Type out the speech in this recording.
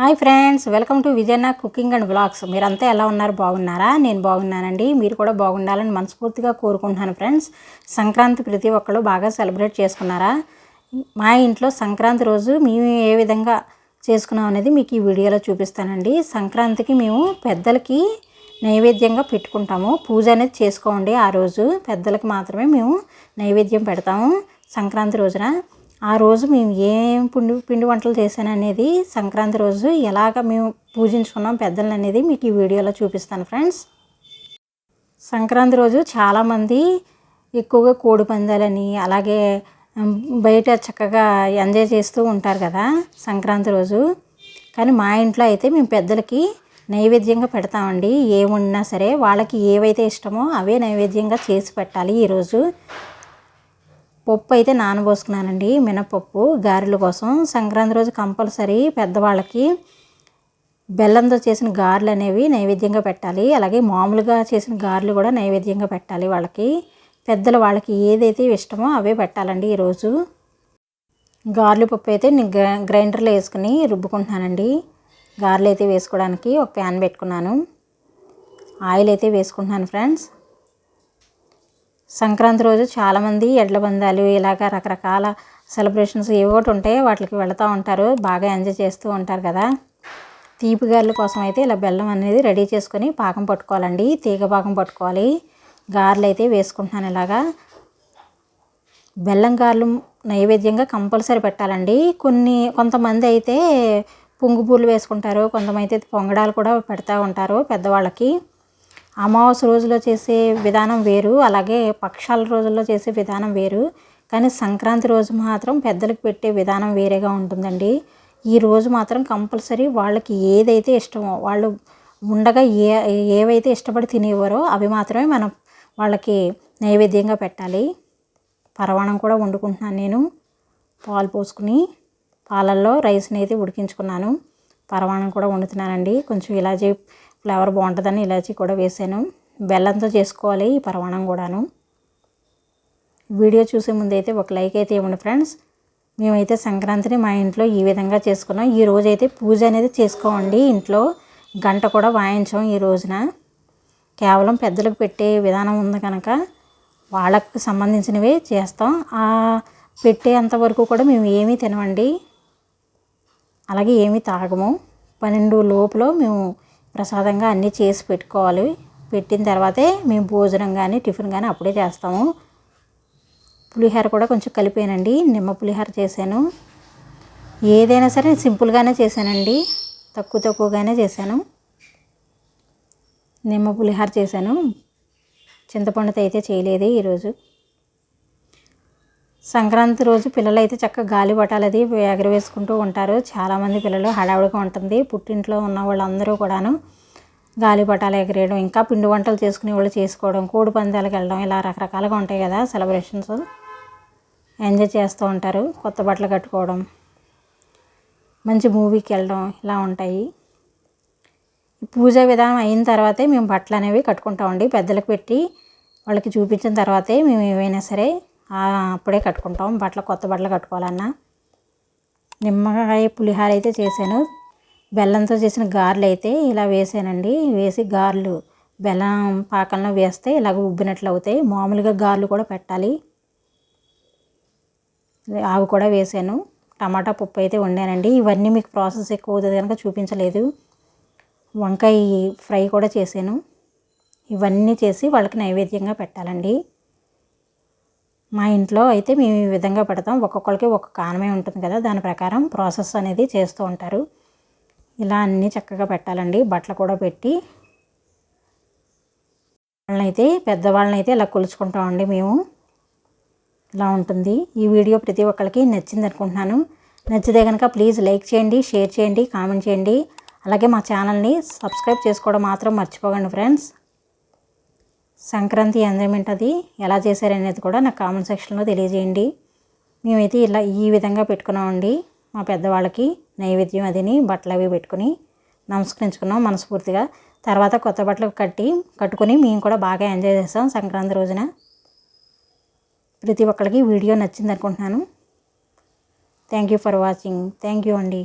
Hi friends welcome to Vijayanna cooking and blogs మీరంతా ఎలా ఉన్నారు? బాగున్నారా? నేను బాగున్నానండి. మీరు కూడా బాగుండాలని మనస్ఫూర్తిగా కోరుకుంటున్నాను ఫ్రెండ్స్. సంక్రాంతి ప్రతి ఒక్కళ్ళు బాగా సెలబ్రేట్ చేసుకున్నారా? మా ఇంట్లో సంక్రాంతి రోజు మేము ఏ విధంగా చేసుకున్నాం అనేది మీకు ఈ వీడియోలో చూపిస్తానండి. సంక్రాంతికి మేము పెద్దలకి నైవేద్యంగా పెట్టుకుంటాము. పూజ అనేది చేసుకోండి ఆ రోజు. పెద్దలకు మాత్రమే మేము నైవేద్యం పెడతాము సంక్రాంతి రోజున. ఆ రోజు మేము ఏం పిండి పిండి వంటలు చేశాననేది సంక్రాంతి రోజు ఎలాగ మేము పూజించుకున్నాం పెద్దలు అనేది మీకు ఈ వీడియోలో చూపిస్తాను ఫ్రెండ్స్. సంక్రాంతి రోజు చాలామంది ఎక్కువగా కోడి పందాలని అలాగే బయట చక్కగా ఎంజాయ్ చేస్తూ ఉంటారు కదా సంక్రాంతి రోజు. కానీ మా ఇంట్లో అయితే మేము పెద్దలకి నైవేద్యంగా పెడతామండి. ఏమున్నా సరే వాళ్ళకి ఏవైతే ఇష్టమో అవే నైవేద్యంగా చేసి పెట్టాలి ఈరోజు పప్పు అయితే నానబోసుకున్నానండి మినపప్పు గారెల కోసం. సంక్రాంతి రోజు కంపల్సరీ పెద్దవాళ్ళకి బెల్లంతో చేసిన గారెలు అనేవి నైవేద్యంగా పెట్టాలి. అలాగే మామూలుగా చేసిన గారెలు కూడా నైవేద్యంగా పెట్టాలి వాళ్ళకి. పెద్దలు వాళ్ళకి ఏదైతే ఇష్టమో అవే పెట్టాలండి ఈరోజు. గార్లు పప్పు అయితే నేను గ్రైండర్లో వేసుకుని రుబ్బుకుంటున్నానండి. గారెలు అయితే వేసుకోవడానికి ఒక ప్యాన్ పెట్టుకున్నాను. ఆయిల్ అయితే వేసుకుంటున్నాను ఫ్రెండ్స్. సంక్రాంతి రోజు చాలామంది ఎడ్ల బంధాలు ఇలాగ రకరకాల సెలబ్రేషన్స్ ఏవోటి ఒకటి ఉంటాయి వాటికి వెళుతూ ఉంటారు బాగా ఎంజాయ్ చేస్తూ ఉంటారు కదా. తీపి గారెల కోసం అయితే ఇలా బెల్లం అనేది రెడీ చేసుకొని పాకం పట్టుకోవాలండి. తీగ పాకం పట్టుకోవాలి. గారెలు అయితే వేసుకుంటున్నాను ఇలాగా. బెల్లం గారెలు నైవేద్యంగా కంపల్సరీ పెట్టాలండి. కొన్ని కొంతమంది అయితే పుంగు పూలు వేసుకుంటారు కొంతమంది అయితే పొంగడాలు కూడా పెడతా ఉంటారు పెద్దవాళ్ళకి. అమావాస్య రోజులో చేసే విధానం వేరు అలాగే పక్షాల రోజుల్లో చేసే విధానం వేరు. కానీ సంక్రాంతి రోజు మాత్రం పెద్దలకు పెట్టే విధానం వేరేగా ఉంటుందండి. ఈ రోజు మాత్రం కంపల్సరీ వాళ్ళకి ఏదైతే ఇష్టమో వాళ్ళు ఉండగా ఏ ఏవైతే ఇష్టపడి తినేవారో అవి మాత్రమే మనం వాళ్ళకి నైవేద్యంగా పెట్టాలి. పరవాణం కూడా వండుకుంటున్నాను నేను. పాలు పోసుకుని పాలల్లో రైస్ని అయితే ఉడికించుకున్నాను. పరవాణం కూడా వండుతున్నానండి. కొంచెం ఇలాచీ ఫ్లేవర్ బాగుంటుందని ఇలాచీ కూడా వేసాను. బెల్లంతో చేసుకోవాలి ఈ పరమాణం కూడాను. వీడియో చూసే ముందు అయితే ఒక లైక్ అయితే ఇవ్వండి ఫ్రెండ్స్. మేమైతే సంక్రాంతిని మా ఇంట్లో ఈ విధంగా చేసుకున్నాం. ఈ రోజు అయితే పూజ అనేది చేసుకోండి ఇంట్లో. గంట కూడా వాయించాం ఈ రోజున. కేవలం పెద్దలకు పెట్టే విధానం ఉంది కనుక వాళ్ళకు సంబంధించినవి చేస్తాం. ఆ పెట్టేంత వరకు కూడా మేము ఏమీ తినవండి అలాగే ఏమీ తాగము. పన్నెండు లోపల మేము ప్రసాదంగా అన్నీ చేసి పెట్టుకోవాలి. పెట్టిన తర్వాతే మేము భోజనం కానీ టిఫిన్ కానీ అప్పుడే చేస్తాము. పులిహోర కూడా కొంచెం కలిపానండి. నిమ్మ పులిహోర చేశాను. ఏదైనా సరే సింపుల్గానే చేశానండి. తక్కువ తక్కువగానే చేశాను. నిమ్మ పులిహోర చేశాను. చింతపండుతో అయితే చేయలేదు ఈరోజు. సంక్రాంతి రోజు పిల్లలు అయితే చక్కగా గాలి అది ఎగరవేసుకుంటూ ఉంటారు. చాలామంది పిల్లలు హడావుడిగా ఉంటుంది. పుట్టింట్లో ఉన్న వాళ్ళందరూ కూడాను గాలి పటాలు ఎగరేయడం ఇంకా పిండి వంటలు చేసుకునే వాళ్ళు చేసుకోవడం కోడి పందాలకు వెళ్ళడం ఇలా రకరకాలుగా ఉంటాయి కదా సెలబ్రేషన్స్. ఎంజాయ్ చేస్తూ ఉంటారు. కొత్త బట్టలు కట్టుకోవడం మంచి మూవీకి వెళ్ళడం ఇలా ఉంటాయి. పూజ పూజా విధానం అయిన తర్వాతే మేము బట్టలు అనేవి కట్టుకుంటామండి. పెద్దలకు పెట్టి వాళ్ళకి చూపించిన తర్వాతే మేము ఏవైనా సరే అప్పుడే కట్టుకుంటాం. బట్టలు కొత్త బట్టలు కట్టుకోవాలన్నా. నిమ్మకాయ పులిహార అయితే చేశాను. బెల్లంతో చేసిన గారెలు అయితే ఇలా వేసానండి. వేసి గారెలు బెల్లం పాకంలో వేస్తే ఇలాగ ఉబ్బినట్లు అవుతాయి. మామూలుగా గారెలు కూడా పెట్టాలి. అవి కూడా వేసాను. టమాటా పప్పు అయితే వండానండి. ఇవన్నీ మీకు ప్రాసెస్ ఎక్కువ అవుతుంది కనుక చూపించలేదు. వంకాయ ఫ్రై కూడా చేశాను. ఇవన్నీ చేసి వాళ్ళకి నైవేద్యంగా పెట్టాలండి. మా ఇంట్లో అయితే మేము ఈ విధంగా పెడతాం. ఒక్కొక్కరికి ఒక్కొక్క ఆనమే ఉంటుంది కదా దాని ప్రకారం ప్రాసెస్ అనేది చేస్తూ ఉంటారు. ఇలా అన్నీ చక్కగా పెట్టాలండి. బట్టలు కూడా పెట్టి వాళ్ళనైతే పెద్దవాళ్ళనైతే ఇలా కొలుచుకుంటామండి మేము. ఇలా ఉంటుంది. ఈ వీడియో ప్రతి ఒక్కరికి నచ్చింది అనుకుంటున్నాను. నచ్చితే కనుక ప్లీజ్ లైక్ చేయండి షేర్ చేయండి కామెంట్ చేయండి. అలాగే మా ఛానల్ని సబ్స్క్రైబ్ చేసుకోవడం మాత్రం మర్చిపోకండి ఫ్రెండ్స్. సంక్రాంతి ఎంజాయ్మెంట్ అది ఎలా చేశారనేది కూడా నాకు కామెంట్ సెక్షన్లో తెలియజేయండి. మేమైతే ఇలా ఈ విధంగా పెట్టుకున్నామండి మా పెద్దవాళ్ళకి నైవేద్యం అదిని బట్టలు అవి పెట్టుకుని నమస్కరించుకున్నాం మనస్ఫూర్తిగా. తర్వాత కొత్త బట్టలు కట్టి కట్టుకుని మేము కూడా బాగా ఎంజాయ్ చేస్తాం సంక్రాంతి రోజున. ప్రతి ఒక్కరికి వీడియో నచ్చింది అనుకుంటున్నాను thank you for watching thank you అండి.